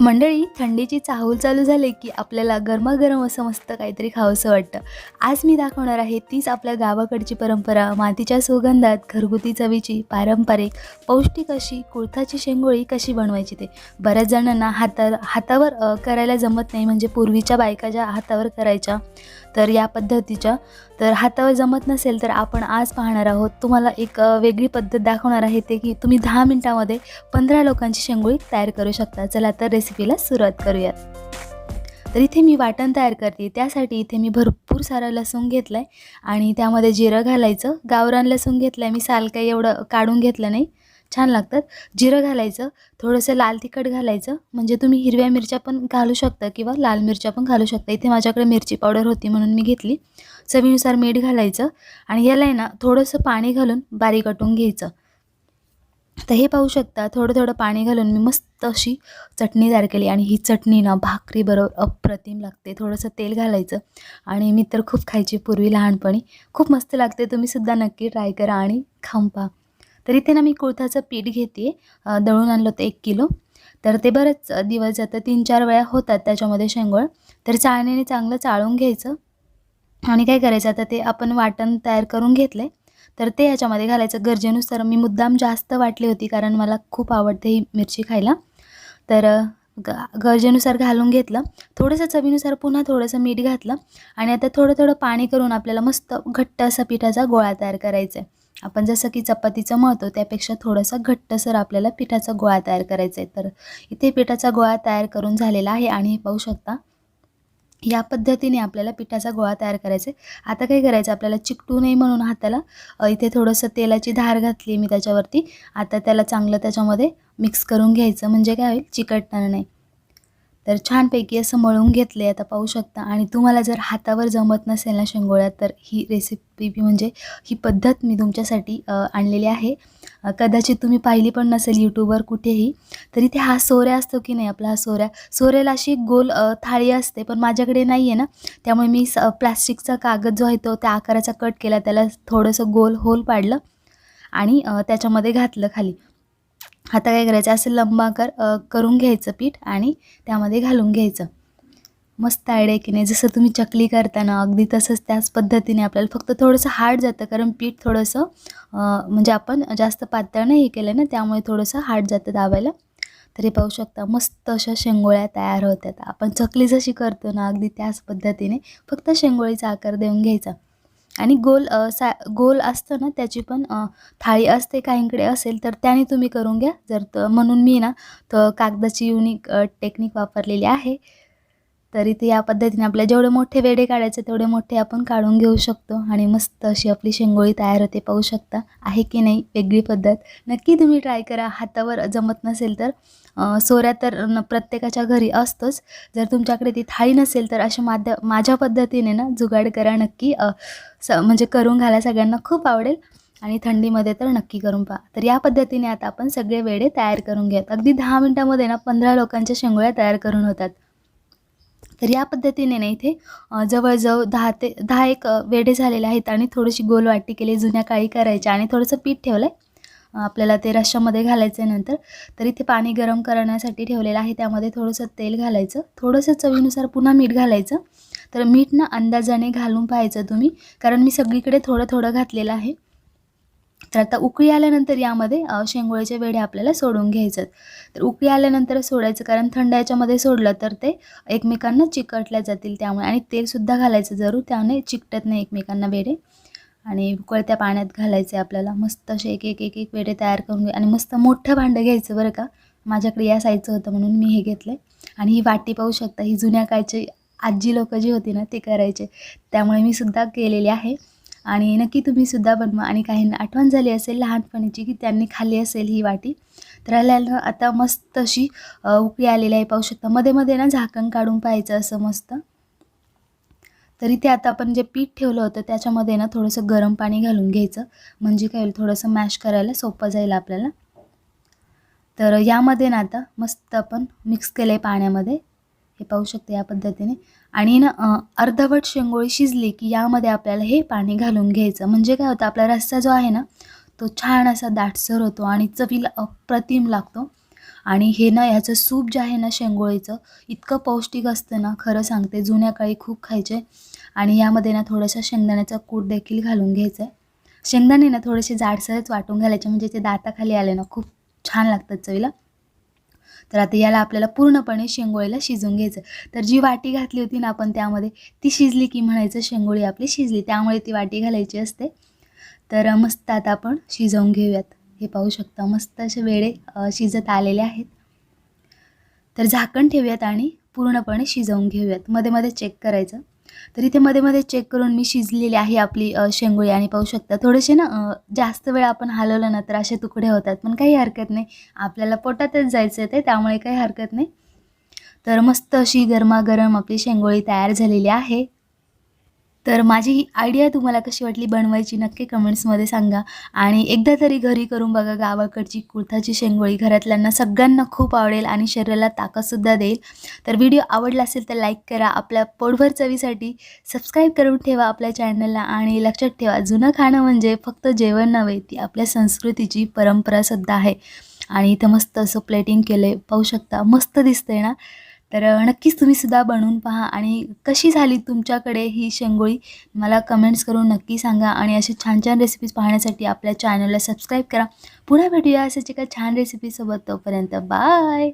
मंडळी थंडीची चाहूल चालू झाली की आपल्याला गरमागरम असं मस्त काहीतरी खावंसं वाटतं. आज मी दाखवणार आहे तीच आपल्या गावाकडची परंपरा मातीच्या सुगंधात घरगुती चवीची पारंपरिक पौष्टिक अशी कुळथाची शेंगोळी कशी बनवायची ते. बऱ्याच जणांना हाता हातावर करायला जमत नाही म्हणजे पूर्वीच्या बायका ज्या हातावर करायच्या तर या पद्धतीच्या. तर हातावर जमत नसेल तर आपण आज पाहणार आहोत. तुम्हाला एक वेगळी पद्धत दाखवणार आहे ते की तुम्ही दहा मिनटामध्ये पंधरा लोकांची शेंगोळी तयार करू शकता. चला तर रेसिपीला सुरुवात करूयात. तर इथे मी वाटण तयार करते. त्यासाठी इथे मी भरपूर सारं लसूण घेतलं आहे आणि त्यामध्ये जिरं घालायचं. गावरान लसूण घेतलं आहे मी साल काही एवढं काढून घेतलं नाही. छान लागतात. जिरं घालायचं. थोडंसं लाल तिखट घालायचं. म्हणजे तुम्ही हिरव्या मिरच्या पण घालू शकता किंवा लाल मिरच्या पण घालू शकता. इथे माझ्याकडे मिरची पावडर होती म्हणून मी घेतली. चवीनुसार मीठ घालायचं. आणि याला आहे ना थोडंसं पाणी घालून बारीक कटून घ्यायचं. तर हे पाहू शकता थोडं थोडं पाणी घालून मी मस्त अशी चटणी तयार केली. आणि ही चटणी ना भाकरी बरोबर अप्रतिम लागते. थोडंसं तेल घालायचं. आणि मी तर खूप खायची पूर्वी लहानपणी. खूप मस्त लागते. तुम्हीसुद्धा नक्की ट्राय करा आणि खाऊन पहा. तर इथे ना मी कुळथाचं पीठ घेते. दळून आणलं होतं एक किलो. तर ते बरेच दिवस जातं. तीन चार वेळा होतात त्याच्यामध्ये शेंगोळ. तर चाळणीने चांगलं चाळून घ्यायचं. आणि काय करायचं? आता ते आपण वाटण तयार करून घेतलं आहे तर ते ह्याच्यामध्ये घालायचं. गरजेनुसार मी मुद्दाम जास्त वाटली होती कारण मला खूप आवडते ही मिरची खायला. तर ग गरजेनुसार घालून घेतलं. थोडंसं चवीनुसार पुन्हा थोडंसं मीठ घातलं आणि आता थोडं थोडं पाणी करून आपल्याला मस्त घट्ट असा पिठाचा गोळा तयार करायचा आहे आपण जसं की चपातीचं मळतो त्यापेक्षा थोडंसं घट्टसर आपल्याला पिठाचा गोळा तयार करायचा आहे तर इथे पिठाचा गोळा तयार करून झालेला आहे आणि हे पाहू शकता या पद्धतीने आपल्याला पिठाचा गोळा तयार करायचा आहे. आता काय करायचं? आपल्याला चिकटू नये म्हणून हाताला इथे थोडंसं तेलाची धार घातली मी त्याच्यावरती. आता त्याला चांगलं त्याच्यामध्ये मिक्स करून घ्यायचं. म्हणजे काय होईल? चिकटणार नाही. तर छानपैकी असं मळून घेतले आता पाहू शकता. आणि तुम्हाला जर हातावर जमत नसेल ना शेंगोळ्यात तर ही रेसिपी म्हणजे ही पद्धत मी तुमच्यासाठी आणलेली आहे. कदाचित तुम्ही पाहिली पण नसेल यूट्यूबवर कुठेही तर इथे हा सोऱ्या असतो की नाही आपला हा सोऱ्या सोऱ्याला अशी गोल थाळी असते पण माझ्याकडे नाही आहे ना. त्यामुळे मी स प्लास्टिकचा कागद जो आहे तो त्या आकाराचा कट केला त्याला थोडंसं गोल होल पाडलं आणि त्याच्यामध्ये घातलं खाली. आता काय करायचं? असं लंबाकर करून घ्यायचं पीठ आणि त्यामध्ये घालून घ्यायचं. मस्त आयडिया की नाही? जसं तुम्ही चकली करताना अगदी तसंच त्याच पद्धतीने आपल्याला फक्त थोडंसं हार्ड जातं कारण पीठ थोडंसं म्हणजे आपण जास्त पातळ नाही हे केलं ना त्यामुळे थोडंसं हार्ड जातं दाबायला. तरी पाहू शकता मस्त अशा शेंगोळ्या तयार होतात. आपण चकली जशी करतो ना अगदी त्याच पद्धतीने फक्त शेंगोळीचा आकार देऊन घ्यायचा. आणि गोल सा गोल असतं ना त्याची पण थाळी असते काहींकडे असेल तर त्याने तुम्ही करून घ्या. जर तर म्हणून मी ना तर कागदाची युनिक टेक्निक वापरलेली आहे. तर इथे या पद्धतीने आपल्या जेवढे मोठे वेडे काढायचे तेवढे मोठे आपण काढून घेऊ शकतो आणि मस्त अशी आपली शेंगोळी तयार होते पाहू शकता. आहे की नाही? वेगळी पद्धत. नक्की तुम्ही ट्राय करा. हातावर जमत नसेल तर. सोऱ्या तर न प्रत्येकाच्या घरी असतोच. जर तुमच्याकडे ती थाळी नसेल तर अशा माध्य माझ्या पद्धतीने ना जुगाड करा नक्की. स म्हणजे करून घाला सगळ्यांना खूप आवडेल. आणि थंडीमध्ये तर नक्की करून पहा. तर या पद्धतीने आता आपण सगळे वेडे तयार करून घेऊयात. अगदी दहा मिनटामध्ये ना पंधरा लोकांच्या शेंगोळ्या तयार करून होतात. तर या पद्धतीने ना इथे जवळजवळ दहा ते दहा एक वेढे वेडे झालेले आहेत आणि थोडीशी गोल वाटी केली जुन्या काळी करायच्या आणि थोडंसं पीठ ठेवलं आहे आपल्याला ते रश्श्यामध्ये घालायचं आहे नंतर. तर इथे पाणी गरम करण्यासाठी ठेवलेलं आहे. त्यामध्ये थोडंसं तेल घालायचं. थोडंसं चवीनुसार पुन्हा मीठ घालायचं. तर मीठ ना अंदाजाने घालून पाहायचं तुम्ही. कारण मी सगळीकडे थोडं थोडं घातलेलं आहे. तर आता उकळी आल्यानंतर यामध्ये अ, शेंगोळ्याचे वेडे आपल्याला सोडून घ्यायचं तर उकळी आल्यानंतर सोडायचं कारण थंड याच्यामध्ये सोडलं तर ते एकमेकांना चिकटल्या जातील त्यामुळे आणि तेलसुद्धा घालायचं जरूर त्याने चिकटत नाही एकमेकांना वेडे. आणि उकळत्या पाण्यात घालायचे आपल्याला मस्त असे एक एक एक एक वेडे तयार करून घे आणि मस्त मोठं भांडं घ्यायचं बरं का. माझ्याकडे या साईजचं होतं म्हणून मी हे घेतलं आणि ही वाटी पाहू शकता ही जुन्या काळची आजी लोकं जी होती ना ते करायचे. त्यामुळे मी सुद्धा केलेली आहे. आणि नक्की तुम्ही सुद्धा बनवा. आणि काहींना आठवण झाली असेल लहानपणीची की त्यांनी खाल्ली असेल ही वाटी तर आल्याला आता मस्त अशी उकळी आलेली आहे. पाहू शकता मध्ये मध्ये ना झाकण काढून पाहायचं असं मस्त. तरी ते आता आपण जे पीठ ठेवलं होतं त्याच्यामध्ये ना थोडंसं गरम पाणी घालून घ्यायचं. म्हणजे काय होईल थोडंसं मॅश करायला सोपं जाईल आपल्याला. तर यामध्ये ना आता मस्त आपण मिक्स केलं आहे पाण्यामध्ये. हे पाहू शकते या पद्धतीने. आणि ना अर्धवट शेंगोळी शिजली की यामध्ये आपल्याला हे पाणी घालून घ्यायचं. म्हणजे काय होतं आपला रस्सा जो आहे ना तो छान असा दाटसर होतो आणि चवीला अप्रतिम लागतो. आणि हे ना ह्याचं सूप जे आहे ना शेंगोळीचं इतकं पौष्टिक असतं ना खरं सांगते जुन्या काळी खूप खायचे. आणि यामध्ये ना थोडंसं शेंगदाण्याचा कूट देखील घालून घ्यायचं. आहे शेंगदाणे ना थोडेसे जाडसरच वाटून घालायचे म्हणजे ते दाताखाली आले ना खूप छान लागतात चवीला. तर आता याला आपल्याला पूर्णपणे शेंगोळीला शिजवून घ्यायचं. तर जी वाटी घातली होती ना आपण त्यामध्ये ती शिजली की म्हणायचं शेंगोळी आपली शिजली. त्यामुळे ती वाटी घालायची असते. तर मस्त आता आपण शिजवून घेऊयात. हे पाहू शकता मस्त असे वेळे शिजत आलेले आहेत. तर झाकण ठेवूयात आणि पूर्णपणे शिजवून घेऊयात. मध्ये मध्ये चेक करायचं. तर इथे मध्ये मध्ये चेक करून मी शिजलेली आहे आपली शेंगोळी आणि पाहू शकता. थोडेसे ना जास्त वेळ आपण हलवलं ना तर असे तुकडे होतात. पण काही हरकत नाही. आपल्याला पोटातच जायचं ते त्यामुळे काही हरकत नाही. तर मस्त अशी गरमागरम आपली शेंगोळी तयार झालेली आहे. तर माझी ही आयडिया तुम्हाला कशी वाटली बनवायची नक्की कमेंट्समध्ये सांगा. आणि एकदा तरी घरी करून बघा गावाकडची कुर्थाची शेंगोळी घरातल्यांना सगळ्यांना खूप आवडेल आणि शरीराला ताकदसुद्धा देईल. तर व्हिडिओ आवडला असेल तर लाईक करा. आपल्या पोटभर चवीसाठी सबस्क्राईब करून ठेवा आपल्या चॅनलला आणि लक्षात ठेवा जुनं खाणं म्हणजे फक्त जेवण नव्हे ती आपल्या संस्कृतीची परंपरासुद्धा आहे. आणि इथं मस्त असं प्लेटिंग केलं आहे पाहू शकता मस्त दिसतंय ना? तर नक्कीच तुम्ही सुद्धा बनवून पहा आणि कशी झाली तुमच्याकडे ही शेंगोळी? मला कमेंट्स करून नक्की सांगा आणि असे छान छान रेसिपीज पाहण्यासाठी आपल्या चॅनलला सबस्क्राईब करा. पुन्हा भेटूया अशाच एका छान रेसिपीसोबत तोपर्यंत. बाय